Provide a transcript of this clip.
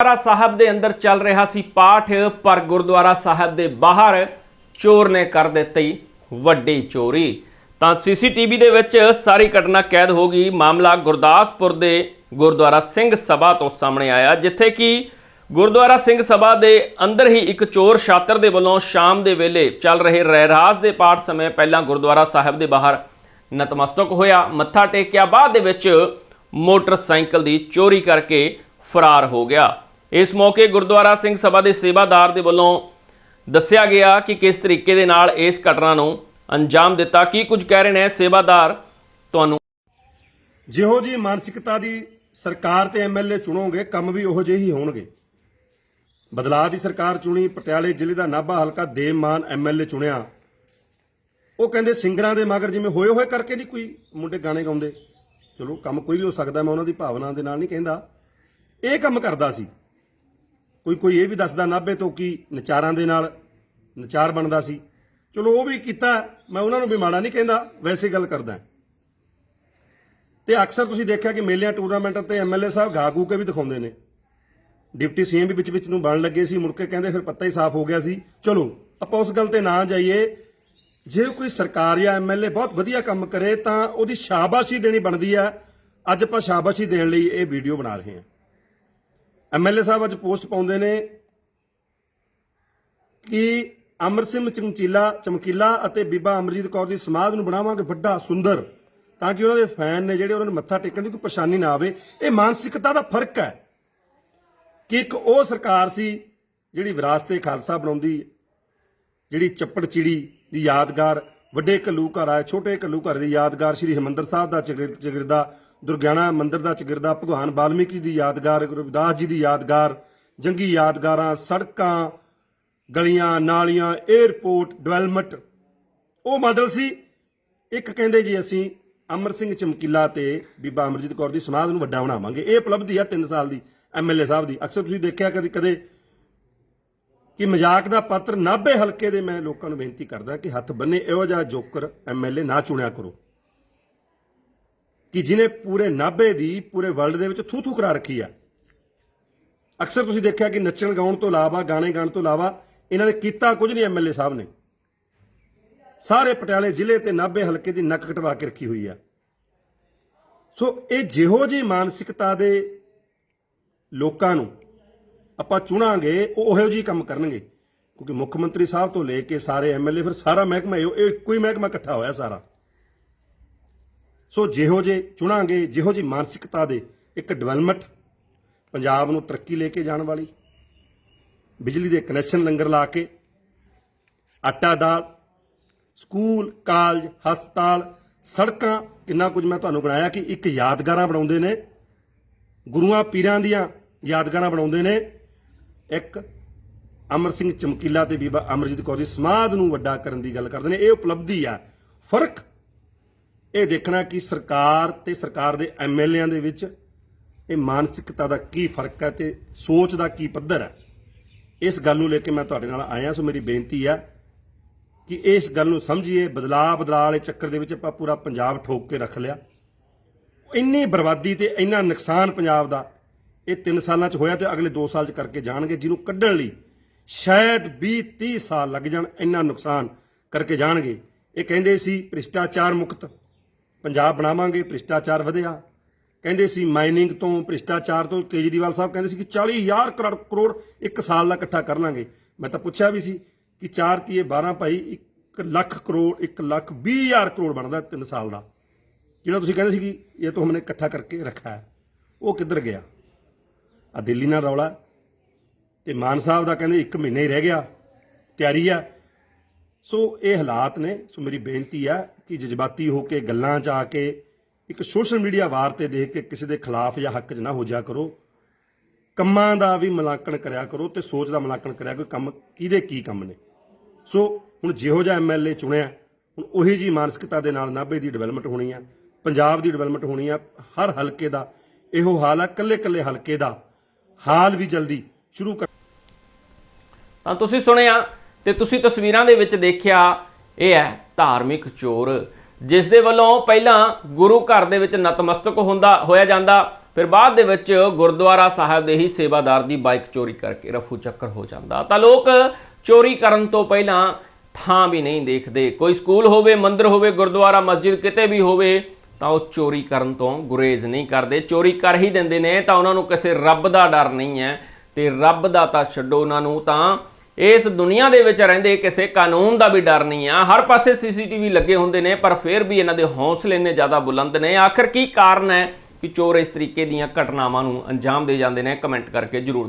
ਗੁਰਦੁਆਰਾ ਸਾਹਿਬ ਦੇ ਅੰਦਰ ਚੱਲ ਰਿਹਾ ਸੀ ਪਾਠ, ਪਰ ਗੁਰਦੁਆਰਾ ਸਾਹਿਬ ਦੇ ਬਾਹਰ ਚੋਰ ਨੇ ਕਰ ਦਿੱਤੀ ਵੱਡੀ ਚੋਰੀ। ਤਾਂ ਸੀਸੀਟੀਵੀ ਦੇ ਵਿੱਚ ਸਾਰੀ ਘਟਨਾ ਕੈਦ ਹੋ ਗਈ। ਮਾਮਲਾ ਗੁਰਦਾਸਪੁਰ ਦੇ ਗੁਰਦੁਆਰਾ ਸਿੰਘ ਸਭਾ ਤੋਂ ਸਾਹਮਣੇ ਆਇਆ, ਜਿੱਥੇ ਕਿ ਗੁਰਦੁਆਰਾ ਸਿੰਘ ਸਭਾ ਦੇ ਅੰਦਰ ਹੀ ਇੱਕ ਚੋਰ ਛਾਤਰ ਦੇ ਵੱਲੋਂ ਸ਼ਾਮ ਦੇ ਵੇਲੇ ਚੱਲ ਰਹੇ ਰਹਿਰਾਸ ਦੇ ਪਾਠ ਸਮੇਂ ਪਹਿਲਾਂ ਗੁਰਦੁਆਰਾ ਸਾਹਿਬ ਦੇ ਬਾਹਰ ਨਤਮਸਤਕ ਹੋਇਆ। ਮੱਥਾ ਟੇਕਿਆ। ਬਾਅਦ ਦੇ ਵਿੱਚ ਮੋਟਰਸਾਈਕਲ ਦੀ ਚੋਰੀ ਕਰਕੇ ਫਰਾਰ ਹੋ ਗਿਆ। ਇਸ ਮੌਕੇ ਗੁਰਦੁਆਰਾ ਸਿੰਘ ਸਭਾ ਦੇ ਸੇਵਾਦਾਰ ਦੇ ਵੱਲੋਂ ਦੱਸਿਆ ਗਿਆ ਕਿ ਕਿਸ ਤਰੀਕੇ ਦੇ ਨਾਲ ਇਸ ਘਟਨਾ ਨੂੰ ਅੰਜਾਮ ਦਿੱਤਾ, ਕੀ ਕੁਝ ਕਹਿ ਰਹੇ ਨੇ ਸੇਵਾਦਾਰ? ਤੁਹਾਨੂੰ ਜਿਹੋ ਜੀ ਮਾਨਸਿਕਤਾ ਦੀ ਸਰਕਾਰ ਤੇ ਐਮਐਲਏ ਚੁਣੋਗੇ, ਕੰਮ ਵੀ ਉਹੋ ਜਿਹੇ ਹੀ ਹੋਣਗੇ। ਬਦਲਾਅ ਦੀ ਸਰਕਾਰ ਚੁਣੀ, ਪਟਿਆਲੇ ਜ਼ਿਲ੍ਹੇ ਦਾ ਨਾਭਾ ਹਲਕਾ ਦੇਵਮਾਨ ਐਮਐਲਏ ਚੁਣਿਆ। ਉਹ ਕਹਿੰਦੇ ਸਿੰਗਰਾਂ ਦੇ ਮਗਰ ਜਿਵੇਂ ਹੋਏ ਹੋਏ ਕਰਕੇ ਨਹੀਂ ਕੋਈ ਮੁੰਡੇ ਗਾਣੇ ਗਾਉਂਦੇ। ਚਲੋ, ਕੰਮ ਕੋਈ ਵੀ ਹੋ ਸਕਦਾ, ਮੈਂ ਉਹਨਾਂ ਦੀ ਭਾਵਨਾ ਦੇ ਨਾਲ ਨਹੀਂ ਕਹਿੰਦਾ। ਇਹ ਕੰਮ ਕਰਦਾ ਸੀ। ਕੋਈ ਕੋਈ ਇਹ ਵੀ ਦੱਸਦਾ ਨਾਭੇ ਤੋਂ ਕਿ ਨਚਾਰਾਂ ਦੇ ਨਾਲ ਨਚਾਰ ਬਣਦਾ ਸੀ। ਚਲੋ ਉਹ ਵੀ ਕੀਤਾ, ਮੈਂ ਉਹਨਾਂ ਨੂੰ ਵੀ ਮਾੜਾ ਨਹੀਂ ਕਹਿੰਦਾ, ਵੈਸੇ ਗੱਲ ਕਰਦਾ। ਤੇ ਅਕਸਰ ਤੁਸੀਂ ਦੇਖਿਆ ਕਿ ਮੇਲਿਆਂ, ਟੂਰਨਾਮੈਂਟਾਂ ਤੇ ਐਮਐਲਏ ਸਾਹਿਬ ਗਾ ਗੂ ਕੇ ਵੀ ਦਿਖਾਉਂਦੇ ਨੇ। ਡਿਪਟੀ ਸੀਐਮ ਵੀ ਵਿੱਚ ਵਿੱਚ ਨੂੰ ਬਣ ਲੱਗੇ ਸੀ, ਮੁੜ ਕੇ ਕਹਿੰਦੇ ਫਿਰ ਪੱਤਾ ਹੀ ਸਾਫ਼ ਹੋ ਗਿਆ ਸੀ। ਚਲੋ, ਆਪਾਂ ਉਸ ਗੱਲ ਤੇ ਨਾ ਜਾਈਏ। ਜੇ ਕੋਈ ਸਰਕਾਰ ਜਾਂ ਐਮਐਲਏ ਬਹੁਤ ਵਧੀਆ ਕੰਮ ਕਰੇ ਤਾਂ ਉਹਦੀ ਸ਼ਾਬਾਸ਼ੀ ਦੇਣੀ ਬਣਦੀ ਆ। ਅੱਜ ਆਪਾਂ ਸ਼ਾਬਾਸ਼ੀ ਦੇਣ ਲਈ ਇਹ ਵੀਡੀਓ ਬਣਾ ਰਹੇ ਹਾਂ। ਐਮਐਲਏ ਸਾਹਿਬ ਅੱਜ ਪੋਸਟ ਪਾਉਂਦੇ ਨੇ ਕਿ ਅਮਰ ਸਿੰਘ ਚਮਕੀਲਾ ਚਮਕੀਲਾ ਅਤੇ ਬੀਬਾ ਅਮਰਜੀਤ ਕੌਰ ਦੀ ਸਮਾਧ ਨੂੰ ਬਣਾਵਾਂਗੇ ਵੱਡਾ ਸੁੰਦਰ, ਤਾਂ ਕਿ ਉਹਨਾਂ ਦੇ ਫੈਨ ਨੇ ਜਿਹੜੇ ਉਹਨਾਂ ਨੂੰ ਮੱਥਾ ਟੇਕਣ ਦੀ ਕੋਈ ਪਰੇਸ਼ਾਨੀ ਨਾ ਆਵੇ। ਇਹ ਮਾਨਸਿਕਤਾ ਦਾ ਫ਼ਰਕ ਹੈ ਕਿ ਇੱਕ ਉਹ ਸਰਕਾਰ ਸੀ ਜਿਹੜੀ ਵਿਰਾਸਤੇ ਖਾਲਸਾ ਬਣਾਉਂਦੀ, ਜਿਹੜੀ ਚੱਪੜ ਚਿੜੀ ਦੀ ਯਾਦਗਾਰ, ਵੱਡੇ ਘੱਲੂ ਘਰ ਆ ਛੋਟੇ ਘੱਲੂ ਘਰ ਦੀ ਯਾਦਗਾਰ, ਸ੍ਰੀ ਹਰਿਮੰਦਰ ਸਾਹਿਬ ਦਾ ਚਗਿਰ- ਚਗਿਰਦਾ ਦੁਰਗਿਆਣਾ ਮੰਦਿਰ ਦਾ ਚਗਿਰਦਾ ਭਗਵਾਨ ਵਾਲਮੀਕੀ ਦੀ ਯਾਦਗਾਰ, ਗੁਰੂ ਰਵਿਦਾਸ ਜੀ ਦੀ ਯਾਦਗਾਰ, ਜੰਗੀ ਯਾਦਗਾਰਾਂ, ਸੜਕਾਂ, ਗਲੀਆਂ, ਨਾਲੀਆਂ 에ਅਰਪੋਰਟ ਡਿਵੈਲਪਮੈਂਟ ਉਹ ਮਾਡਲ ਸੀ। ਇੱਕ ਕਹਿੰਦੇ ਜੀ ਅਸੀਂ ਅਮਰ ਸਿੰਘ ਚਮਕੀਲਾ ਤੇ ਬੀਬਾ ਅਮਰਜੀਤ ਕੌਰ ਦੀ ਸਮਾਧ ਨੂੰ ਵੱਡਾ ਬਣਾਵਾਂਗੇ। ਇਹ ਉਪਲਬਧੀ ਆ 3 ਸਾਲ ਦੀ ਐਮਐਲਏ ਸਾਹਿਬ ਦੀ। ਅਕਸਰ ਤੁਸੀਂ ਦੇਖਿਆ ਕਦੇ ਕਦੇ ਕਿ ਮਜ਼ਾਕ ਦਾ ਪਾਤਰ ਨਾਭੇ ਹਲਕੇ ਦੇ ਮੈਂ ਲੋਕਾਂ ਨੂੰ ਬੇਨਤੀ ਕਰਦਾ ਕਿ ਹੱਥ ਬੰਨੇ ਇਹੋ ਜਿਹਾ ਜੋਕਰ ਐਮਐਲਏ ਨਾ ਚੁਣਿਆ ਕਰੋ। ਕਿ ਜਿਨੇ ਪੂਰੇ ਨਾਭੇ ਦੀ, ਪੂਰੇ ਵਰਲਡ ਦੇ ਵਿੱਚ ਥੂ ਥੂ ਕਰਾ ਰੱਖੀ ਆ। ਅਕਸਰ ਤੁਸੀਂ ਦੇਖਿਆ ਕਿ ਨੱਚਣ, ਗਾਉਣ ਤੋਂ ਇਲਾਵਾ, ਗਾਣੇ ਗਾਣ ਤੋਂ ਇਲਾਵਾ ਇਹਨਾਂ ਨੇ ਕੀਤਾ ਕੁਝ ਨਹੀਂ ਐਮਐਲਏ ਸਾਹਿਬ ਨੇ। ਸਾਰੇ ਪਟਿਆਲੇ ਜ਼ਿਲ੍ਹੇ ਤੇ ਨਾਭੇ ਹਲਕੇ ਦੀ ਨੱਕ ਕਟਵਾ ਕੇ ਰੱਖੀ ਹੋਈ ਆ। ਸੋ ਇਹ ਜਿਹੋ ਜੀ ਮਾਨਸਿਕਤਾ ਦੇ ਲੋਕਾਂ ਨੂੰ ਆਪਾਂ ਚੁਣਾਂਗੇ, ਉਹ ਉਹੋ ਜਿਹੀ ਕੰਮ ਕਰਨਗੇ। ਕਿਉਂਕਿ ਮੁੱਖ ਮੰਤਰੀ ਸਾਹਿਬ ਤੋਂ ਲੈ ਕੇ ਸਾਰੇ ਐਮਐਲਏ ਫਿਰ ਸਾਰਾ ਮਹਿਕਮਾ, ਇਹੋ- ਇੱਕੋ ਹੀ ਮਹਿਕਮਾ ਇਕੱਠਾ ਹੋਇਆ ਸਾਰਾ। ਸੋ ਜਿਹੋ ਜੇ ਚੁਣਾਂਗੇ, ਜਿਹੋ ਜੀ ਮਾਨਸਿਕਤਾ ਦੇ ਇੱਕ ਡਿਵੈਲਪਮੈਂਟ ਪੰਜਾਬ ਨੂੰ ਤਰੱਕੀ ਲੈ ਕੇ ਜਾਣ ਵਾਲੀ, ਬਿਜਲੀ ਦੇ ਕਨੈਕਸ਼ਨ ਲੰਗਰ ਲਾ ਕੇ, ਆਟਾ ਦਾਲ, ਸਕੂਲ, ਕਾਲਜ, ਹਸਪਤਾਲ, ਸੜਕਾਂ, ਕਿੰਨਾ ਕੁਝ ਮੈਂ ਤੁਹਾਨੂੰ ਬਣਾਇਆ ਕਿ ਇੱਕ ਯਾਦਗਾਰਾਂ ਬਣਾਉਂਦੇ ਨੇ, ਗੁਰੂਆਂ ਪੀਰਾਂ ਦੀਆਂ ਯਾਦਗਾਰਾਂ ਬਣਾਉਂਦੇ ਨੇ, ਇੱਕ ਅਮਰ ਸਿੰਘ ਚਮਕੀਲਾ ਤੇ ਬੀਬਾ ਅਮਰਜੀਤ ਕੌਰ ਦੀ ਸਮਾਧ ਨੂੰ ਵੱਡਾ ਕਰਨ ਦੀ ਗੱਲ ਕਰਦੇ ਨੇ, ਇਹ ਉਪਲਬਧੀ ਆ, ਫ਼ਰਕ ਇਹ ਦੇਖਣਾ ਕਿ ਸਰਕਾਰ ਤੇ ਸਰਕਾਰ ਦੇ ਐਮਐਲਏਆਂ ਦੇ ਵਿੱਚ ਇਹ ਮਾਨਸਿਕਤਾ ਦਾ ਕੀ ਫ਼ਰਕ ਹੈ ਤੇ ਸੋਚ ਦਾ ਕੀ ਪੱਧਰ ਹੈ? ਇਸ ਗੱਲ ਨੂੰ ਲੈ ਕੇ ਮੈਂ ਤੁਹਾਡੇ ਨਾਲ ਆਇਆ, ਸੋ ਮੇਰੀ ਬੇਨਤੀ ਹੈ ਕਿ ਇਸ ਗੱਲ ਨੂੰ ਸਮਝੀਏ। ਬਦਲਾਅ ਬਦਲਾਅ ਵਾਲੇ ਚੱਕਰ ਦੇ ਵਿੱਚ ਆਪਾਂ ਪੂਰਾ ਪੰਜਾਬ ਠੋਕ ਕੇ ਰੱਖ ਲਿਆ। ਇੰਨੀ ਬਰਬਾਦੀ ਤੇ ਇੰਨਾ ਨੁਕਸਾਨ ਪੰਜਾਬ ਦਾ, ਇਹ 3 ਸਾਲਾਂ 'ਚ ਹੋਇਆ ਤੇ ਅਗਲੇ 2 ਸਾਲ 'ਚ ਕਰਕੇ ਜਾਣਗੇ, ਜਿਹਨੂੰ ਕੱਢਣ ਲਈ ਸ਼ਾਇਦ 20 30 ਸਾਲ ਲੱਗ ਜਾਣ, ਇੰਨਾ ਨੁਕਸਾਨ ਕਰਕੇ ਜਾਣਗੇ। ਇਹ ਕਹਿੰਦੇ ਸੀ ਭ੍ਰਿਸ਼ਟਾਚਾਰ ਮੁਕਤ ਪੰਜਾਬ ਬਣਾਵਾਂਗੇ, ਭ੍ਰਿਸ਼ਟਾਚਾਰ ਵਧਿਆ। ਕਹਿੰਦੇ ਸੀ ਮਾਈਨਿੰਗ ਤੋਂ, ਭ੍ਰਿਸ਼ਟਾਚਾਰ ਤੋਂ ਕੇਜਰੀਵਾਲ ਸਾਹਿਬ ਕਹਿੰਦੇ ਸੀ ਕਿ 40000 ਕਰੋੜ ਕਰੋੜ ਇੱਕ ਸਾਲ ਦਾ ਇਕੱਠਾ ਕਰ ਲਾਂਗੇ ਮੈਂ ਤਾਂ ਪੁੱਛਿਆ ਵੀ ਸੀ ਕਿ 4 ਤੀਏ 12 ਭਾਈ 1 ਲੱਖ ਕਰੋੜ 1 ਲੱਖ 20 ਹਜ਼ਾਰ ਕਰੋੜ ਬਣਦਾ 3 ਸਾਲ ਦਾ? ਜਿਹੜਾ ਤੁਸੀਂ ਕਹਿੰਦੇ ਸੀ ਕਿ ਇਹ ਤੋਂ ਹਮਨੇ ਇਕੱਠਾ ਕਰਕੇ ਰੱਖਾ ਹੈ, ਉਹ ਕਿੱਧਰ ਗਿਆ? ਆ ਦਿੱਲੀ ਨਾਲ ਰੌਲਾ ਤੇ ਮਾਨ ਸਾਹਿਬ ਦਾ ਕਹਿੰਦੇ 1 ਮਹੀਨਾ ਹੀ ਰਹਿ ਗਿਆ। ਤਿਆਰੀ ਆ ਸੋ ਇਹ ਹਾਲਾਤ ਨੇ। ਸੋ ਮੇਰੀ ਬੇਨਤੀ ਆ ਕਿ ਜਜ਼ਬਾਤੀ ਹੋ ਕੇ ਗੱਲਾਂ 'ਚ ਆ ਕੇ ਇੱਕ ਸੋਸ਼ਲ ਮੀਡੀਆ ਵਾਰ ਤੇ ਦੇਖ ਕੇ ਕਿਸੇ ਦੇ ਖਿਲਾਫ ਜਾਂ ਹੱਕ 'ਚ ਨਾ ਹੋ ਜਾ ਕਰੋ। ਕੰਮਾਂ ਦਾ ਵੀ ਮੁਲਾਂਕਣ ਕਰਿਆ ਕਰੋ ਤੇ ਸੋਚ ਦਾ ਮੁਲਾਂਕਣ ਕਰਿਆ ਕੋਈ ਕੰਮ ਕਿਹਦੇ ਕੀ ਕੰਮ ਨੇ। ਸੋ ਹੁਣ ਜਿਹੋ ਜਿਹਾ ਐਮਐਲਏ ਚੁਣਿਆ, ਹੁਣ ਉਹੀ ਜੀ ਮਾਨਸਿਕਤਾ ਦੇ ਨਾਲ ਨਾਭੇ ਦੀ ਡਿਵੈਲਪਮੈਂਟ ਹੋਣੀ ਆ, ਪੰਜਾਬ ਦੀ ਡਿਵੈਲਪਮੈਂਟ ਹੋਣੀ ਆ, ਹਰ ਹਲਕੇ ਦਾ ਇਹੋ ਹਾਲ ਆ ਕੱਲੇ ਕੱਲੇ ਹਲਕੇ ਦਾ ਹਾਲ ਵੀ ਜਲਦੀ ਸ਼ੁਰੂ ਕਰ ਤਾਂ ਤੁਸੀਂ ਸੁਣਿਆ ਤੇ ਤੁਸੀਂ ਤਸਵੀਰਾਂ ਦੇ ਵਿੱਚ ਦੇਖਿਆ, ਇਹ ਹੈ ਧਾਰਮਿਕ ਚੋਰ ਜਿਸ ਦੇ ਵੱਲੋਂ ਪਹਿਲਾਂ ਗੁਰੂ ਘਰ ਦੇ ਵਿੱਚ ਨਤਮਸਤਕ ਹੁੰਦਾ, ਹੋਇਆ ਜਾਂਦਾ, ਫਿਰ ਬਾਅਦ ਦੇ ਵਿੱਚ ਗੁਰਦੁਆਰਾ ਸਾਹਿਬ ਦੇ ਹੀ ਸੇਵਾਦਾਰ ਦੀ ਬਾਈਕ ਚੋਰੀ ਕਰਕੇ ਰਫੂ ਚੱਕਰ ਹੋ ਜਾਂਦਾ। ਤਾਂ ਲੋਕ ਚੋਰੀ ਕਰਨ ਤੋਂ ਪਹਿਲਾਂ ਥਾਂ ਵੀ ਨਹੀਂ ਦੇਖਦੇ। ਕੋਈ ਸਕੂਲ ਹੋਵੇ, ਮੰਦਿਰ ਹੋਵੇ, ਗੁਰਦੁਆਰਾ, ਮਸਜਿਦ ਕਿਤੇ ਵੀ ਹੋਵੇ, ਤਾਂ ਉਹ ਚੋਰੀ ਕਰਨ ਤੋਂ ਗੁਰੇਜ਼ ਨਹੀਂ ਕਰਦੇ। ਚੋਰੀ ਕਰ ਹੀ ਦਿੰਦੇ ਨੇ, ਤਾਂ ਉਹਨਾਂ ਨੂੰ ਕਿਸੇ ਰੱਬ ਦਾ ਡਰ ਨਹੀਂ ਹੈ। ਤੇ ਰੱਬ ਦਾ ਤਾਂ ਛੱਡੋ ਉਹਨਾਂ ਨੂੰ, ਤਾਂ ਇਸ ਦੁਨੀਆ ਦੇ ਵਿੱਚ ਰਹਿੰਦੇ ਕਿਸੇ ਕਾਨੂੰਨ ਦਾ ਵੀ ਡਰ ਨਹੀਂ ਆ। ਹਰ ਪਾਸੇ ਸੀਸੀਟੀਵੀ ਲੱਗੇ ਹੁੰਦੇ ਨੇ, ਪਰ ਫਿਰ ਵੀ ਇਹਨਾਂ ਦੇ ਹੌਸਲੇ ਇੰਨੇ ਜ਼ਿਆਦਾ ਬੁਲੰਦ ਨੇ। ਆਖਰ ਕੀ ਕਾਰਨ ਹੈ ਕਿ ਚੋਰ ਇਸ ਤਰੀਕੇ ਦੀਆਂ ਘਟਨਾਵਾਂ ਨੂੰ ਅੰਜਾਮ ਦੇ ਜਾਂਦੇ ਨੇ? ਕਮੈਂਟ ਕਰਕੇ ਜਰੂਰ